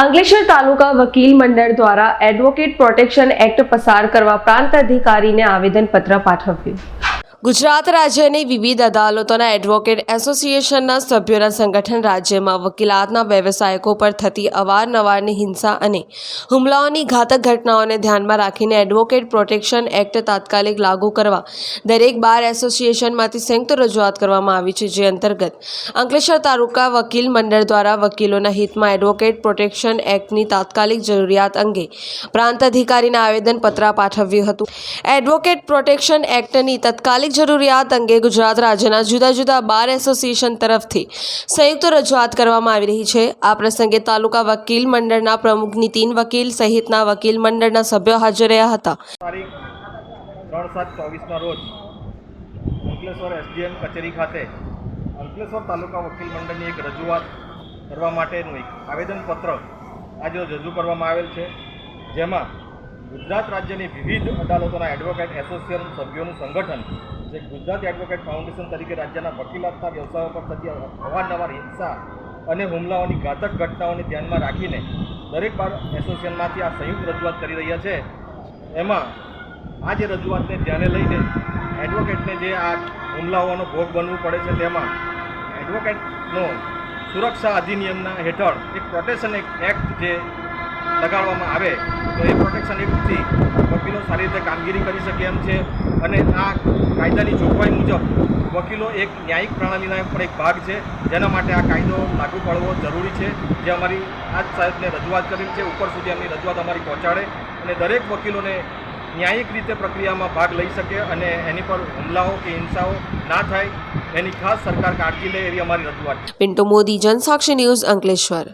અંકલેશ્વર તાલુકા વકીલ મંડળ દ્વારા એડવોકેટ પ્રોટેક્શન એક્ટ પસાર કરવા પ્રાંત અધિકારીને આવેદનપત્ર પાઠવ્યું. ગુજરાત રાજ્યની વિવિધ અદાલતોના એડવોકેટ એસોસિએશનના સભ્યોના સંગઠન રાજ્યમાં વકીલાતના વ્યવસાયકો પર થતી અવારનવારની હિંસા અને હુમલાઓની ઘાતક ઘટનાઓને ધ્યાનમાં રાખીને એડવોકેટ પ્રોટેક્શન એક્ટ તાત્કાલિક લાગુ કરવા દરેક બાર એસોસિએશનમાંથી સંયુક્ત રજૂઆત કરવામાં આવી છે, જે અંતર્ગત અંકલેશ્વર તાલુકા વકીલ મંડળ દ્વારા વકીલોના હિતમાં એડવોકેટ પ્રોટેક્શન એક્ટની તાત્કાલિક જરૂરિયાત અંગે પ્રાંત અધિકારીને આવેદનપત્ર પાઠવ્યું હતું. એડવોકેટ પ્રોટેક્શન એક્ટની તત્કાલિક જરૂરિયાત અંગે ગુજરાત રાજ્યના જુદા જુદા બાર એસોસિએશન તરફથી સંયુક્ત રજૂઆત કરવામાં આવી રહી છે. આ પ્રસંગે તાલુકા વકીલ મંડળના પ્રમુખ નીતિન વકીલ સહિતના વકીલ મંડળના સભ્યો હાજર રહ્યા હતા. અંકલેશ્વર તાલુકા વકીલ મંડળની એક રજૂઆત કરવા માટેનું એક આવેદનપત્ર આજે રજૂ કરવામાં આવેલ છે. જેમાં ગુજરાત રાજ્યની વિવિધ અદાલતોના એડવોકેટ એસોસિએશન સભ્યોનું સંગઠન, જે ગુજરાત એડવોકેટ ફાઉન્ડેશન તરીકે રાજ્યના વકીલાતના વ્યવસાયો પર થતી અવારનવાર હિંસા અને હુમલાઓની ઘાતક ઘટનાઓને ધ્યાનમાં રાખીને દરેક બાર એસોસિએશનમાંથી આ સંયુક્ત રજૂઆત કરી રહ્યા છે. એમાં આ જે રજૂઆતને ધ્યાને લઈને એડવોકેટને જે આ હુમલાઓનો ભોગ બનવું પડે છે તેમાં એડવોકેટનો સુરક્ષા અધિનિયમના હેઠળ એક પ્રોટેક્શન એક્ટ જે લગાડવામાં આવે તો એ પ્રોટેક્શન એક્ટથી વકીલો સારી રીતે કામગીરી કરી શકે એમ છે. અને આ કાયદાની જોગવાઈ મુજબ વકીલો એક ન્યાયિક પ્રણાલીના પણ એક ભાગ છે. જેના માટે આ કાયદો લાગુ પડવો જરૂરી છે. જે અમારી આજ સાહેબને રજૂઆત કરેલી છે. ઉપર સુધી એમની રજૂઆત અમારી પહોંચાડે અને દરેક વકીલોને ન્યાયિક રીતે પ્રક્રિયામાં ભાગ લઈ શકે અને એની પર હુમલાઓ કે હિંસાઓ ના થાય. એની ખાસ સરકાર કાળજી લે એવી અમારી રજૂઆત પિન્ટુ મોદી, જનસાક્ષી ન્યૂઝ અંકલેશ્વર.